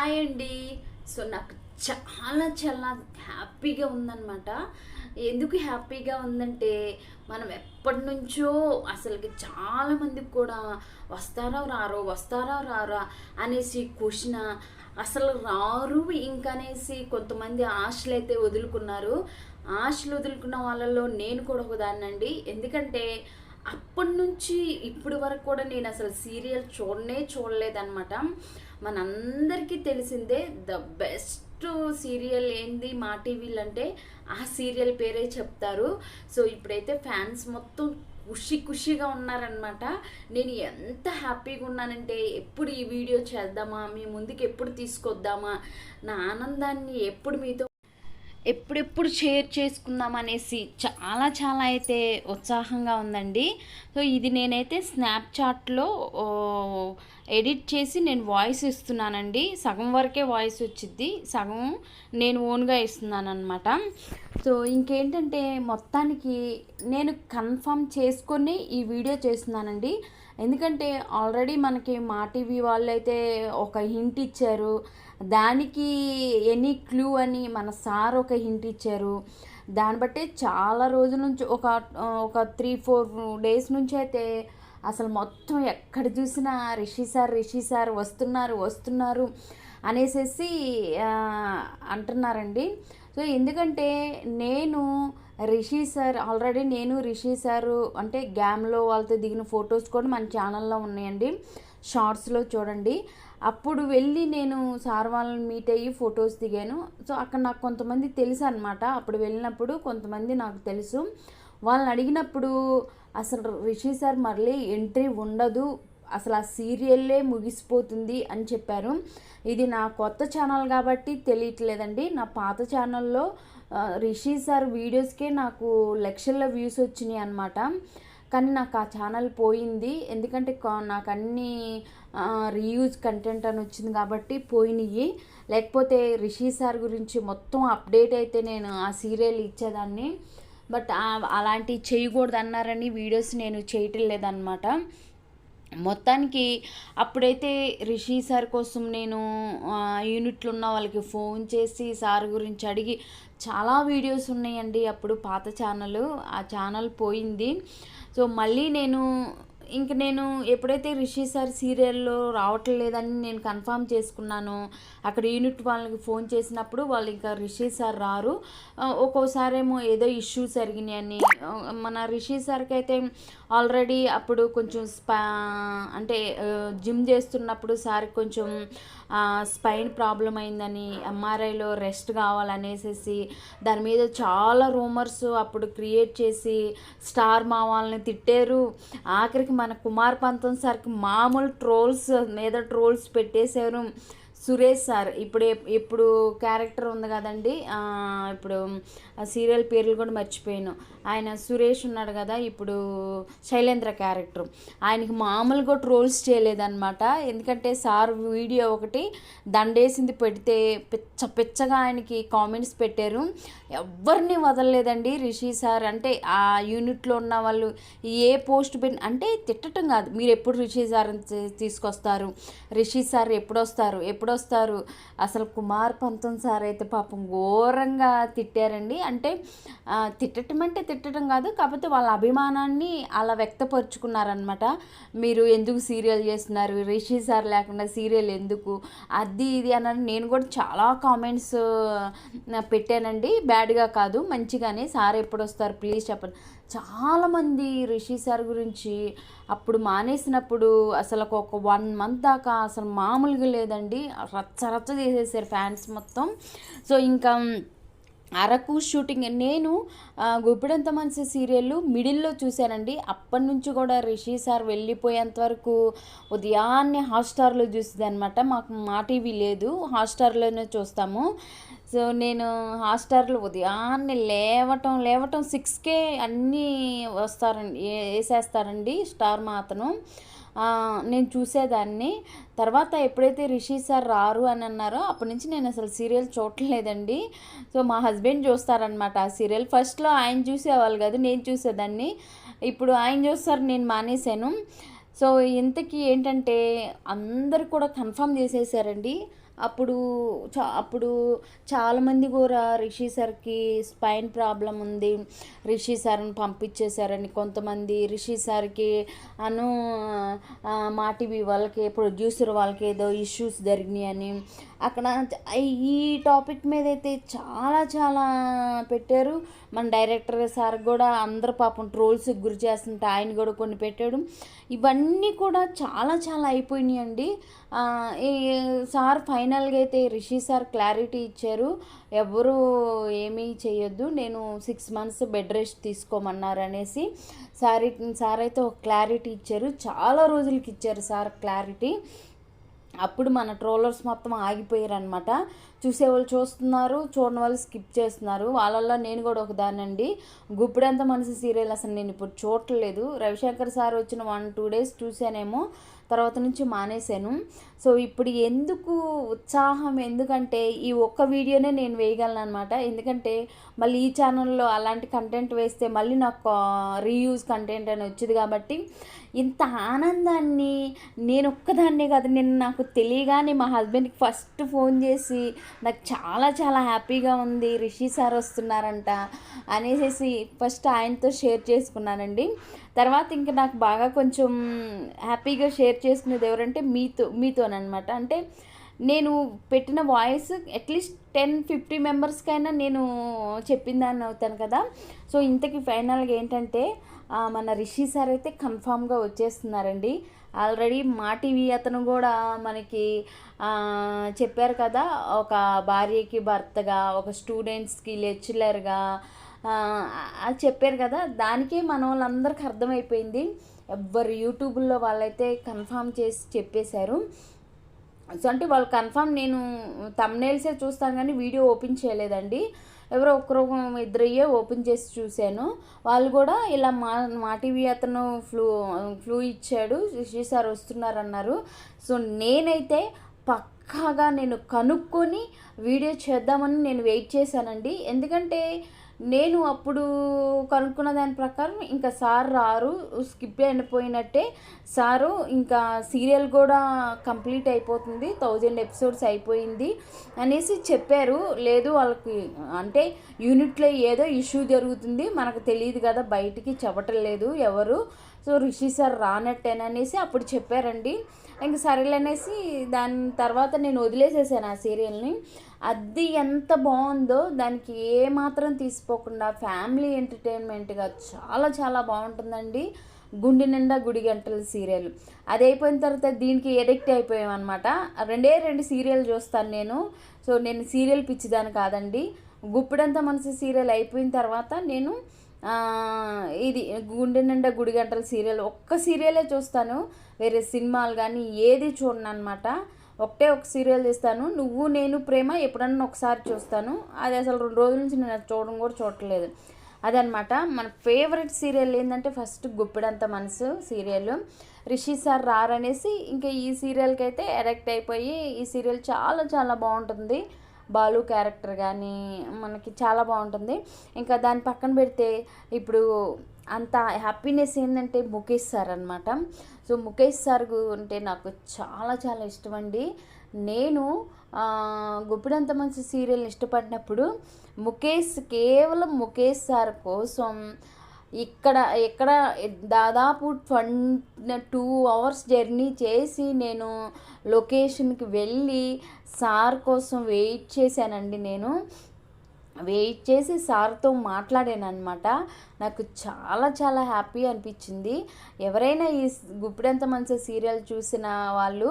Hi అండి. So నాకు చాలా చాలా హ్యాపీగా ఉందన్నమాట. ఎందుకు హ్యాపీగా ఉందంటే మనం ఎప్పటి నుంచో అసలుకి చాలా మందికి కూడా వస్తారా రారో వస్తారా రారా అనేసి క్వశ్చన్ అసలు రారు ఇంకనేసి కొంతమంది ఆశలు అయితే వదులుకున్నారు. ఆశలు వదులుకున్న వాళ్ళలో నేను కూడా ఒకదాన్నండి. ఎందుకంటే అప్పటి నుంచి ఇప్పుడు వరకు కూడా నేను అసలు సీరియల్ చూడనే చూడలేదన్నమాట. మనందరికీ తెలిసిందే ద బెస్ట్ సీరియల్ ఏంది మా టీవీలు అంటే ఆ సీరియల్ పేరే చెప్తారు. సో ఇప్పుడైతే ఫ్యాన్స్ మొత్తం ఖుషి ఖుషిగా ఉన్నారనమాట నేను ఎంత హ్యాపీగా ఉన్నానంటే ఎప్పుడు ఈ వీడియో చేద్దామా మీ ముందుకు ఎప్పుడు తీసుకొద్దామా నా ఆనందాన్ని ఎప్పుడు మీతో ఎప్పుడెప్పుడు షేర్ చేసుకుందాం అనేసి చాలా చాలా అయితే ఉత్సాహంగా ఉందండి. సో ఇది నేనైతే స్నాప్చాట్లో ఎడిట్ చేసి నేను వాయిస్ ఇస్తున్నానండి. సగం వరకే వాయిస్ వచ్చింది సగం నేను ఓన్గా ఇస్తున్నాను అనమాట సో ఇంకేంటంటే మొత్తానికి నేను కన్ఫర్మ్ చేసుకొని ఈ వీడియో చేస్తున్నానండి. ఎందుకంటే ఆల్రెడీ మనకి మా టీవీ వాళ్ళు అయితే ఒక హింట్ ఇచ్చారు. దానికి ఎనీ క్లూ అని మన సార్ ఒక హింట్ ఇచ్చారు. దాన్ని బట్టి చాలా రోజుల నుంచి ఒక ఒక త్రీ ఫోర్ డేస్ నుంచి అయితే అసలు మొత్తం ఎక్కడ చూసినా రిషి సార్ రిషి సార్ వస్తున్నారు వస్తున్నారు అనేసేసి అంటున్నారండి. సో ఎందుకంటే నేను రిషి సార్ ఆల్రెడీ నేను రిషి సారు అంటే గ్యామ్లో వాళ్ళతో దిగిన ఫొటోస్ కూడా మన ఛానల్లో ఉన్నాయండి. షార్ట్స్లో చూడండి. అప్పుడు వెళ్ళి నేను సార్ వాళ్ళని మీట్ అయ్యి ఫొటోస్ దిగాను. సో అక్కడ నాకు కొంతమంది తెలుసు అనమాట అప్పుడు వెళ్ళినప్పుడు కొంతమంది నాకు తెలుసు. వాళ్ళని అడిగినప్పుడు అసలు రిషి సార్ మళ్ళీ ఎంట్రీ ఉండదు. అసలు ఆ సీరియల్లే ముగిసిపోతుంది అని చెప్పారు. ఇది నా కొత్త ఛానల్ కాబట్టి తెలియట్లేదండి. నా పాత ఛానల్లో రిషి సార్ వీడియోస్కే నాకు లక్షల్లో వ్యూస్ వచ్చినాయి అనమాట కానీ నాకు ఆ ఛానల్ పోయింది. ఎందుకంటే నాకు అన్నీ రీయూజ్ కంటెంట్ అని వచ్చింది కాబట్టి పోయినాయి. లేకపోతే రిషి సార్ గురించి మొత్తం అప్డేట్ అయితే నేను ఆ సీరియల్ ఇచ్చేదాన్ని. బట్ అలాంటివి చేయకూడదు అన్నారని వీడియోస్ నేను చేయటం లేదనమాట మొత్తానికి అప్పుడైతే రిషి సార్ కోసం నేను యూనిట్లో ఉన్న వాళ్ళకి ఫోన్ చేసి సార్ గురించి అడిగి చాలా వీడియోస్ ఉన్నాయండి అప్పుడు పాత ఛానల్ ఆ ఛానల్ పోయింది. సో మళ్ళీ నేను ఇంక నేను ఎప్పుడైతే రిషి సార్ సీరియల్లో రావట్లేదని నేను కన్ఫామ్ చేసుకున్నాను అక్కడ యూనిట్ వాళ్ళకి ఫోన్ చేసినప్పుడు వాళ్ళు ఇంకా రిషి సార్ రారు. ఒక్కోసారేమో ఏదో ఇష్యూస్ జరిగినాయని మన రిషి సార్కి అయితే ఆల్రెడీ అప్పుడు కొంచెం స్పా అంటే జిమ్ చేస్తున్నప్పుడు సార్ కొంచెం స్పైన్ ప్రాబ్లం అయిందని ఎంఆర్ఐలో రెస్ట్ కావాలనేసి దాని మీద చాలా రూమర్స్ అప్పుడు క్రియేట్ చేసి స్టార్ మా వాళ్ళని తిట్టారు. ఆఖరికి మన కుమార్ పంతం సార్కి మామూలు ట్రోల్స్ మీద ట్రోల్స్ పెట్టేశారు. సురేష్ సార్ ఇప్పుడు ఇప్పుడు క్యారెక్టర్ ఉంది కదండి ఇప్పుడు సీరియల్ పేర్లు కూడా మర్చిపోయాను. ఆయన సురేష్ ఉన్నాడు కదా ఇప్పుడు శైలేంద్ర క్యారెక్టర్. ఆయనకి మామూలుగా ట్రోల్స్ చేయలేదన్నమాట. ఎందుకంటే సార్ వీడియో ఒకటి దండేసింది పెడితే పిచ్చ పిచ్చగా ఆయనకి కామెంట్స్ పెట్టారు. ఎవరిని వదలలేదండి రిషి సార్. అంటే ఆ యూనిట్లో ఉన్న వాళ్ళు ఏ పోస్ట్ పెన్ అంటే తిట్టడం కాదు. మీరు ఎప్పుడు రిషి సార్ తీసుకొస్తారు? రిషి సార్ ఎప్పుడు వస్తారు? ఎప్పుడు వస్తారు అసలు కుమార్ పంతం సార్ అయితే పాపం ఘోరంగా తిట్టారండి. అంటే తిట్టడం అంటే తిట్టడం కాదు కాకపోతే వాళ్ళ అభిమానాన్ని అలా వ్యక్తపరుచుకున్నారనమాట మీరు ఎందుకు సీరియల్ చేస్తున్నారు? రిషి సార్ లేకుండా సీరియల్ ఎందుకు? అది ఇది అని నేను కూడా చాలా కామెంట్స్ పెట్టానండి. బ్యాడ్గా కాదు మంచిగానే. సార్ ఎప్పుడు వస్తారు ప్లీజ్ చెప్పండి. చాలామంది రిషి సార్ గురించి అప్పుడు మానేసినప్పుడు అసలు ఒక వన్ మంత్ దాకా అసలు మామూలుగా లేదండి. రచ్చ రచ్చ చేసేసారు ఫ్యాన్స్ మొత్తం. సో ఇంకా అరకు షూటింగ్ నేను గుప్పిడంత మంచి సీరియల్ మిడిల్లో చూశానండి. అప్పటి నుంచి కూడా రిషి సార్ వెళ్ళిపోయేంత వరకు ఉదయాన్నే హాట్స్టార్లో చూసింది అనమాట మాకు మా టీవీ లేదు. హాట్స్టార్లోనే చూస్తాము. సో నేను హాట్స్టార్లో ఉదయాన్నే లేవటం లేవటం సిక్స్కే అన్నీ వస్తారండి వేసేస్తారండి స్టార్ మాతను నేను చూసేదాన్ని. తర్వాత ఎప్పుడైతే రిషి సార్ రారు అని అన్నారో అప్పటి నుంచి నేను అసలు సీరియల్ చూడలేదండి సో మా హస్బెండ్ చూస్తారనమాట ఆ సీరియల్. ఫస్ట్లో ఆయన చూసేవాళ్ళు కాదు నేను చూసేదాన్ని. ఇప్పుడు ఆయన చూస్తారు నేను మానేశాను. సో ఇంతకీ ఏంటంటే అందరు కూడా కన్ఫర్మ్ చేసేసారండి. అప్పుడు చా అప్పుడు చాలామంది కూడా రిషి సార్కి స్పైన్ ప్రాబ్లం ఉంది. రిషి సార్ని పంపించేశారని కొంతమంది రిషి సార్కి అను మా టీవీ వాళ్ళకి ప్రొడ్యూసర్ వాళ్ళకి ఏదో ఇష్యూస్ జరిగినాయని అక్కడ ఈ టాపిక్ మీద అయితే చాలా చాలా పెట్టారు. మన డైరెక్టర్ సార్ కూడా అందరు పాపం ట్రోల్స్కి గురి చేస్తుంటే ఆయన కూడా కొన్ని పెట్టాడు. ఇవన్నీ కూడా చాలా చాలా అయిపోయినాయండి. ఈ సార్ ఫైనల్గా అయితే రిషి సార్ క్లారిటీ ఇచ్చారు. ఎవరు ఏమీ చేయొద్దు నేను సిక్స్ మంత్స్ బెడ్ రెస్ట్ తీసుకోమన్నారు అనేసి సార్ సార్ అయితే ఒక క్లారిటీ ఇచ్చారు. చాలా రోజులకి ఇచ్చారు సార్ క్లారిటీ. అప్పుడు మన ట్రోలర్స్ మొత్తం ఆగిపోయారు అనమాట చూసేవాళ్ళు చూస్తున్నారు చూడని వాళ్ళు స్కిప్ చేస్తున్నారు. వాళ్ళల్లో నేను కూడా ఒక దానండి గుప్పిడంత మనసు సీరియల్ అసలు నేను ఇప్పుడు చూడట్లేదు. రవిశంకర్ సార్ వచ్చిన వన్ టూ డేస్ చూసానేమో తర్వాత నుంచి మానేశాను. సో ఇప్పుడు ఎందుకు ఉత్సాహం? ఎందుకంటే ఈ ఒక్క వీడియోనే నేను వేయగలను అనమాట ఎందుకంటే మళ్ళీ ఈ ఛానల్లో అలాంటి కంటెంట్ వేస్తే మళ్ళీ నాకు రీయూజ్ కంటెంట్ అని వచ్చింది కాబట్టి ఇంత ఆనందాన్ని నేను ఒక్కదాన్నే కాదు నేను నాకు తెలియగానే మా హస్బెండ్కి ఫస్ట్ ఫోన్ చేసి నాకు చాలా చాలా హ్యాపీగా ఉంది రిషి సార్ వస్తున్నారంట అనేసి ఫస్ట్ ఆయనతో షేర్ చేసుకున్నానండి. తర్వాత ఇంకా నాకు బాగా కొంచెం హ్యాపీగా షేర్ చేసుకునేది ఎవరంటే మీతో మీతోనమాట అంటే నేను పెట్టిన voice at least ten fifty మెంబర్స్కైనా నేను చెప్పిందాన్ని అవుతాను కదా. సో ఇంతకీ ఫైనల్గా ఏంటంటే మన రిషి సార్ అయితే కన్ఫామ్గా వచ్చేస్తున్నారండి. ఆల్రెడీ మా టీవీ అతను కూడా మనకి చెప్పారు కదా ఒక భార్యకి భర్తగా ఒక స్టూడెంట్స్కి లెక్చరర్గా అది చెప్పారు కదా దానికే మన వాళ్ళందరికీ అర్థమైపోయింది. ఎవ్వరు యూట్యూబ్లో వాళ్ళైతే కన్ఫామ్ చేసి చెప్పేశారు. సో అంటే వాళ్ళు కన్ఫామ్ నేను తమ్నేల్సే చూస్తాను కానీ వీడియో ఓపెన్ చేయలేదండి. ఎవరో ఒకరు ఇద్దరయ్యే ఓపెన్ చేసి చూశాను. వాళ్ళు కూడా ఇలా మా మా టీవీ అతను ఫ్లూ ఫ్లూ ఇచ్చాడు. శ్రీ సార్ వస్తున్నారన్నారు. సో నేనైతే పక్కాగా నేను కనుక్కొని వీడియో చేద్దామని నేను వెయిట్ చేశానండి. ఎందుకంటే నేను అప్పుడు కనుక్కున్న దాని ప్రకారం ఇంకా సార్ రారు స్కిప్ అయిపోయినట్టే. సారు ఇంకా సీరియల్ కూడా కంప్లీట్ అయిపోతుంది థౌజండ్ ఎపిసోడ్స్ అయిపోయింది అనేసి చెప్పారు. లేదు వాళ్ళకి అంటే యూనిట్లో ఏదో ఇష్యూ జరుగుతుంది మనకు తెలియదు కదా బయటికి చెప్పటం లేదు ఎవరు. సో రిషి సార్ రానట్టేననేసి అప్పుడు చెప్పారండి. ఇంక సరేలనేసి దాని తర్వాత నేను వదిలేసేసాను ఆ సీరియల్ని. అది ఎంత బాగుందో దానికి ఏ మాత్రం తీసిపోకుండా ఫ్యామిలీ ఎంటర్టైన్మెంట్గా చాలా చాలా బాగుంటుందండి. గుండె నిండా గుడి గంటల సీరియల్. అది అయిపోయిన తర్వాత దీనికి ఎడిక్ట్ అయిపోయాం రెండే రెండు సీరియల్ చూస్తాను నేను. సో నేను సీరియల్ పిచ్చిదాన్ని కాదండి. గుప్పిడంత మనసు సీరియల్ అయిపోయిన తర్వాత నేను ఇది గుండె నిండా గుడి గంటల సీరియల్. ఒక్క సీరియలే చూస్తాను. వేరే సినిమాలు కానీ ఏది చూడను అనమాట ఒకటే ఒక సీరియల్ తీస్తాను. నువ్వు నేను ప్రేమ ఎప్పుడన్నా ఒకసారి చూస్తాను. అది అసలు రెండు రోజుల నుంచి నేను చూడడం కూడా చూడట్లేదు. అదనమాట మన ఫేవరెట్ సీరియల్ ఏంటంటే first Guppedantha Manasu serial. Rishi sir రారనేసి ఇంకా ఈ సీరియల్కి అయితే అడక్ట్ అయిపోయి ఈ సీరియల్ చాలా చాలా బాగుంటుంది. బాలు క్యారెక్టర్ కానీ మనకి చాలా బాగుంటుంది. ఇంకా దాని పక్కన పెడితే ఇప్పుడు అంత హ్యాపీనెస్ ఏంటంటే ముఖేష్ సార్ అనమాట సో ముఖేష్ సార్ అంటే నాకు చాలా చాలా ఇష్టం అండి నేను గుప్పిడంత మంచి సీరియల్ని ఇష్టపడినప్పుడు ముఖేష్ కేవలం ముఖేష్ సార్ కోసం ఇక్కడ ఇక్కడ దాదాపు ట్వంటీ టూ అవర్స్ జర్నీ చేసి నేను లొకేషన్కి వెళ్ళి సార్ కోసం వెయిట్ చేశానండి నేను. వెయిట్ చేసి సార్తో మాట్లాడాను అనమాట నాకు చాలా చాలా హ్యాపీ అనిపించింది. ఎవరైనా ఈ గుప్పిడంత మంచి సీరియల్ చూసిన వాళ్ళు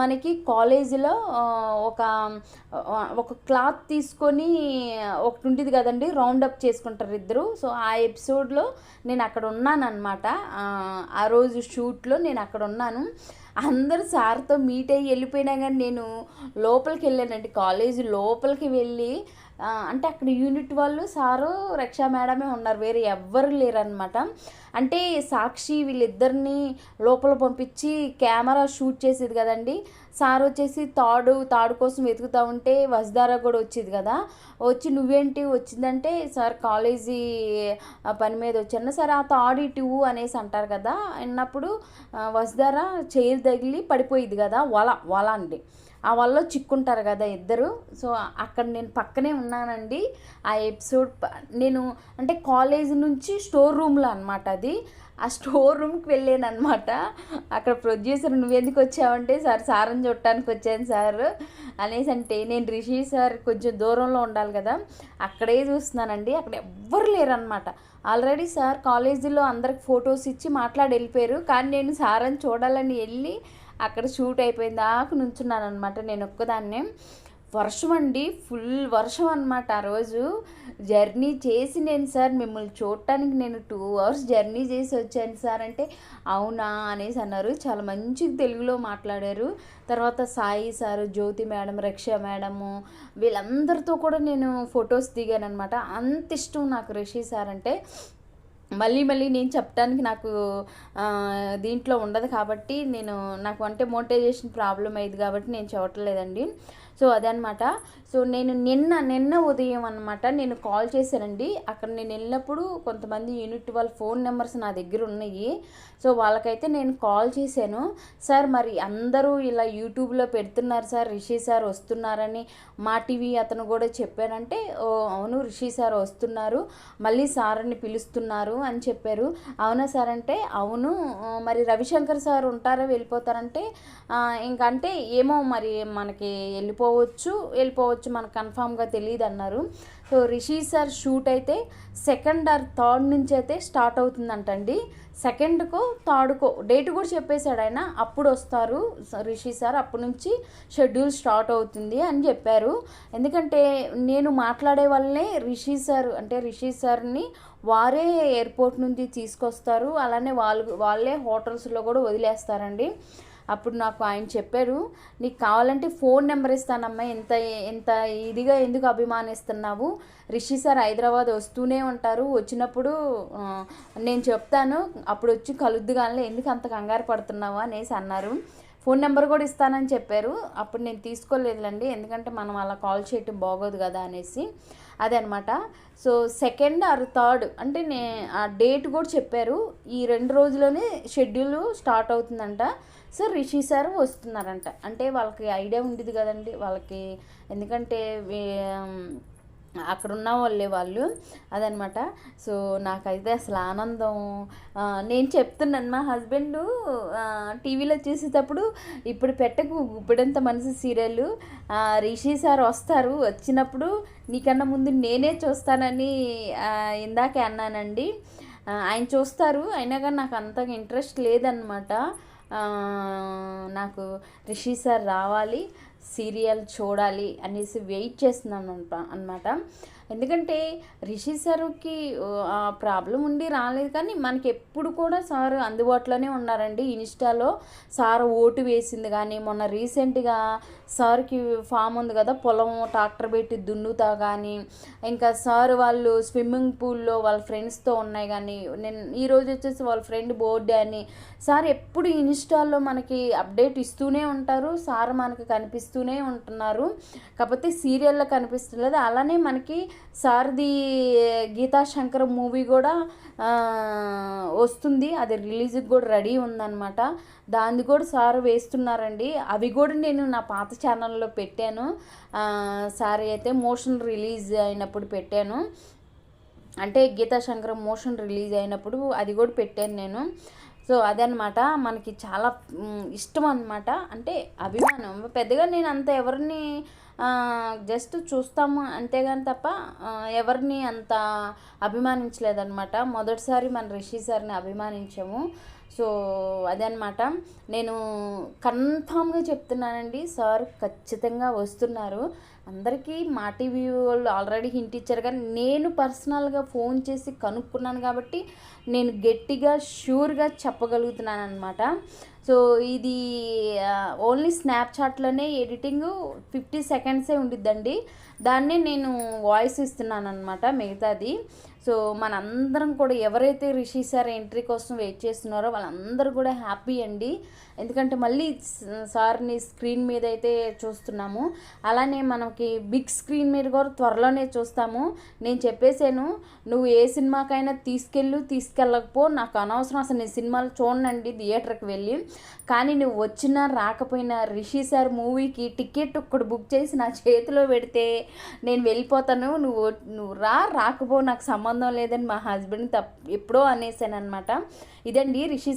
మనకి కాలేజీలో ఒక ఒక క్లాత్ తీసుకొని ఒకటి ఉంటుంది కదండి రౌండ్ అప్ చేసుకుంటారు ఇద్దరు. సో ఆ ఎపిసోడ్లో నేను అక్కడ ఉన్నాను ఆ రోజు షూట్లో నేను అక్కడ ఉన్నాను. అందరు సార్తో మీట్ అయ్యి వెళ్ళిపోయినా కానీ నేను లోపలికి వెళ్ళానండి. కాలేజీ లోపలికి వెళ్ళి అంటే అక్కడ యూనిట్ వాళ్ళు సారు రక్షా మేడమే ఉన్నారు వేరే ఎవ్వరు లేరనమాట అంటే సాక్షి వీళ్ళిద్దరిని లోపల పంపించి కెమెరా షూట్ చేసేది కదండి. సార్ వచ్చేసి తాడు తాడు కోసం వెతుకుతూ ఉంటే వసుధార కూడా వచ్చేది కదా. వచ్చి నువ్వేంటి వచ్చిందంటే సార్ కాలేజీ పని మీద వచ్చాను. సార్ ఆ తాడు ఇటు అనేసి అంటారు కదా. అన్నప్పుడు వసుధార చైర్ తగిలి పడిపోయింది కదా వల వల అండి. ఆ వాళ్ళలో చిక్కుంటారు కదా ఇద్దరు. సో అక్కడ నేను పక్కనే ఉన్నానండి. ఆ ఎపిసోడ్ ప- నేను అంటే కాలేజ్ నుంచి స్టోర్ రూమ్లో అనమాట అది. ఆ స్టోర్ రూమ్కి వెళ్ళాను అనమాట అక్కడ ప్రొడ్యూసర్ నువ్వెందుకు వచ్చావంటే సార్ సార్ని చూడటానికి వచ్చాను సార్ అనేసి అంటే నేను రిషి సార్ కొంచెం దూరంలో ఉండాలి కదా. అక్కడే చూస్తున్నానండి. అక్కడ ఎవ్వరు లేరనమాట ఆల్రెడీ సార్ కాలేజీలో అందరికి ఫొటోస్ ఇచ్చి మాట్లాడి వెళ్ళిపోయారు. కానీ నేను సార్ అని చూడాలని వెళ్ళి అక్కడ షూట్ అయిపోయిన దాకా నుంచున్నాను అనమాట నేను ఒక్కదాన్నే. వర్షం అండి ఫుల్ వర్షం అనమాట ఆ రోజు. జర్నీ చేసి నేను సార్ మిమ్మల్ని చూడటానికి నేను టూ అవర్స్ జర్నీ చేసి వచ్చాను సార్. అంటే అవునా అనేసి అన్నారు. చాలా మంచి తెలుగులో మాట్లాడారు. తర్వాత Sai sir Jyothi madam Raksha madam వీళ్ళందరితో కూడా నేను ఫొటోస్ దిగాను అనమాట అంత ఇష్టం నాకు రిషి సార్ అంటే. మళ్ళీ మళ్ళీ నేను చెప్పడానికి నాకు దీంట్లో ఉండదు కాబట్టి నేను నాకు అంటే మోటైజేషన్ ప్రాబ్లం అయ్యింది కాబట్టి నేను చెప్పట్లేదండి. సో అదనమాట సో నేను నిన్న నిన్న ఉదయం అనమాట నేను కాల్ చేశానండి. అక్కడ నేను వెళ్ళినప్పుడు కొంతమంది యూనిట్ వాళ్ళ ఫోన్ నెంబర్స్ నా దగ్గర ఉన్నాయి. సో వాళ్ళకైతే నేను కాల్ చేశాను. సార్ మరి అందరూ ఇలా యూట్యూబ్లో పెడుతున్నారు సార్ రిషి సార్ వస్తున్నారని. మా టీవీ అతను కూడా చెప్పానంటే "ఓ, అవును రిషి సార్ వస్తున్నారు. మళ్ళీ సార్ని పిలుస్తున్నారు అని చెప్పారు. అవునా సార్ అంటే అవును. మరి రవిశంకర్ సార్ ఉంటారా వెళ్ళిపోతారంటే ఇంకంటే ఇంకా అంటే ఏమో మరి మనకి వెళ్ళిపో పోవచ్చు వెళ్ళిపోవచ్చు మనకు కన్ఫామ్గా తెలియదు అన్నారు. సో రిషి సార్ షూట్ అయితే సెకండ్ ఆర్ థర్డ్ నుంచి అయితే స్టార్ట్ అవుతుందంటండి. సెకండ్కో థర్డ్కో డేట్ కూడా చెప్పేశాడు ఆయన. అప్పుడు వస్తారు రిషి సార్ అప్పటి నుంచి షెడ్యూల్ స్టార్ట్ అవుతుంది అని చెప్పారు. ఎందుకంటే నేను మాట్లాడే వాళ్ళనే రిషి సార్ అంటే రిషి సార్ని వారే ఎయిర్పోర్ట్ నుంచి తీసుకొస్తారు. అలానే వాళ్ళు వాళ్ళే హోటల్స్లో కూడా వదిలేస్తారండి. అప్పుడు నాకు ఆయన చెప్పారు నీకు కావాలంటే ఫోన్ నెంబర్ ఇస్తానమ్మా ఎంత ఎంత ఇదిగా ఎందుకు అభిమానిస్తున్నావు? రిషి సార్ హైదరాబాద్ వస్తూనే ఉంటారు వచ్చినప్పుడు నేను చెప్తాను అప్పుడు వచ్చి కలుద్దు కానీ ఎందుకు అంత కంగారు పడుతున్నావు? అనేసి అన్నారు. ఫోన్ నెంబర్ కూడా ఇస్తానని చెప్పారు అప్పుడు నేను తీసుకోలేదులేండి ఎందుకంటే మనం అలా కాల్ చేయటం బాగోదు కదా అనేసి. అదనమాట. సో సెకండ్ ఆర్ థర్డ్ అంటే నే ఆ డేట్ కూడా చెప్పారు. ఈ రెండు రోజుల్లోనే షెడ్యూల్ స్టార్ట్ అవుతుందంట. సో రిషి సార్ వస్తున్నారంట. అంటే వాళ్ళకి ఐడియా ఉండేది కదండి. వాళ్ళకి ఎందుకంటే అక్కడ ఉన్న వాళ్ళే వాళ్ళు అదనమాట. సో నాకైతే అసలు ఆనందం నేను చెప్తున్నాను మా హస్బెండ్ టీవీలో చూసేటప్పుడు ఇప్పుడు పెట్టకు గుప్పెడంత మనసు సీరియల్ రిషి సార్ వస్తారు వచ్చినప్పుడు నీకన్నా ముందు నేనే చూస్తానని ఇందాకే అన్నానండి. ఆయన చూస్తారు అయినా కానీ నాకు అంతగా ఇంట్రెస్ట్ లేదనమాట. నాకు రిషి సార్ రావాలి సీరియల్ చూడాలి అనేసి వెయిట్ చేస్తున్నాను అనమాట ఎందుకంటే రిషి సార్కి ప్రాబ్లం ఉండి రాలేదు కానీ మనకి ఎప్పుడు కూడా సార్ అందుబాటులోనే ఉన్నారండి. ఇన్స్టాలో సార్ ఓటు వేసింది కానీ మొన్న రీసెంట్గా సార్కి ఫామ్ ఉంది కదా పొలం ట్రాక్టర్ పెట్టి దున్నుతా కానీ ఇంకా సార్ వాళ్ళు స్విమ్మింగ్ పూల్లో వాళ్ళ ఫ్రెండ్స్తో ఉన్నాయి కానీ నేను ఈరోజు వచ్చేసి వాళ్ళ ఫ్రెండ్ బర్త్డే అని సార్ ఎప్పుడు ఇన్స్టాల్లో మనకి అప్డేట్ ఇస్తూనే ఉంటారు సార్ మనకి కనిపిస్తూనే ఉంటున్నారు కాకపోతే సీరియల్లో కనిపిస్తలేదు అలానే మనకి సార్ది గీతా శంకర్ మూవీ కూడా వస్తుంది. అది రిలీజ్కి కూడా రెడీ ఉందన్నమాట. దాన్ని కూడా సార్ వేస్తున్నారండి. అవి కూడా నేను నా పాత ఛానల్లో పెట్టాను. సార్ అయితే మోషన్ రిలీజ్ అయినప్పుడు పెట్టాను. అంటే గీతా శంకర్ మోషన్ రిలీజ్ అయినప్పుడు అది కూడా పెట్టాను నేను. సో అదనమాట మనకి చాలా ఇష్టం అనమాట అంటే అభిమానం. పెద్దగా నేను అంత ఎవరిని జస్ట్ చూస్తాము అంతేగాని తప్ప ఎవరిని అంత అభిమానించలేదన్నమాట. మొదటిసారి మన రిషి సార్ని అభిమానించాము. సో అదనమాట నేను కన్ఫామ్గా చెప్తున్నానండి సార్ ఖచ్చితంగా వస్తున్నారు. అందరికీ మా టీవీ వాళ్ళు ఆల్రెడీ హింట్ ఇచ్చారు కానీ నేను పర్సనల్గా ఫోన్ చేసి కనుక్కున్నాను కాబట్టి నేను గట్టిగా షూర్గా చెప్పగలుగుతున్నాను అనమాట సో ఇది ఓన్లీ స్నాప్చాట్లోనే ఎడిటింగ్ ఫిఫ్టీ సెకండ్సే ఉండిద్దండి. దాన్నే నేను వాయిస్ ఇస్తున్నాను అనమాట మిగతాది. సో మనందరం కూడా ఎవరైతే రిషి సార్ ఎంట్రీ కోసం వెయిట్ చేస్తున్నారో వాళ్ళందరూ కూడా హ్యాపీ అండి. ఎందుకంటే మళ్ళీ సార్ని స్క్రీన్ మీద అయితే చూస్తున్నాము. అలానే మనకి బిగ్ స్క్రీన్ మీద కూడా త్వరలోనే చూస్తాము. నేను చెప్పేశాను నువ్వు ఏ సినిమాకైనా తీసుకెళ్ళు తీసుకెళ్ళకపో. నాకు అనవసరం అసలు నేను సినిమాలు చూడండి థియేటర్కి వెళ్ళి. కానీ నువ్వు వచ్చినా రాకపోయినా రిషి సార్ మూవీకి టికెట్ ఒక్కడు బుక్ చేసి నా చేతిలో పెడితే నేను వెళ్ళిపోతాను. నువ్వు నువ్వు రా రాకపో నాకు సంబంధం లేదని మా హస్బెండ్ తప్ ఎప్పుడో అనేసాను అనమాట ఇదండి రిషి